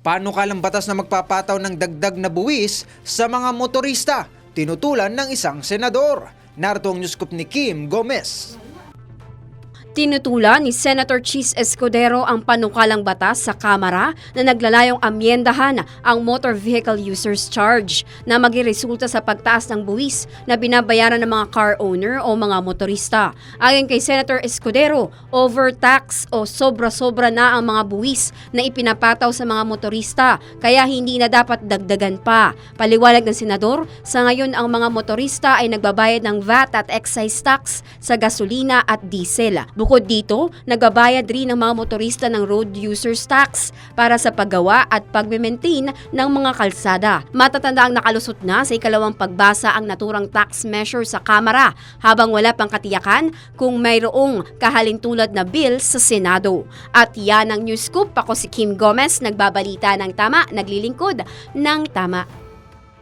panukalang batas na magpapataw ng dagdag na buwis sa mga motorista, tinutulan ng isang senador. Narito ang newscoop ni Kim Gomez. Tinutulan ni Senator Chis Escudero ang panukalang batas sa Kamara na naglalayong amyendahan ang Motor Vehicle Users Charge na magiresulta sa pagtaas ng buwis na binabayaran ng mga car owner o mga motorista. Ayon kay Senator Escudero, overtax o sobra-sobra na ang mga buwis na ipinapataw sa mga motorista kaya hindi na dapat dagdagan pa. Paliwanag ng senador, sa ngayon ang mga motorista ay nagbabayad ng VAT at excise tax sa gasolina at diesel. Bukod dito, nagbabayad rin ang mga motorista ng road users tax para sa paggawa at pagme-maintain ng mga kalsada. Matatanda ang nakalusot na sa ikalawang pagbasa ang naturang tax measure sa Kamara habang wala pang katiyakan kung mayroong kahalintulad na bill sa Senado. At yan ang News Scoop. Ako si Kim Gomez, nagbabalita ng tama, naglilingkod ng tama.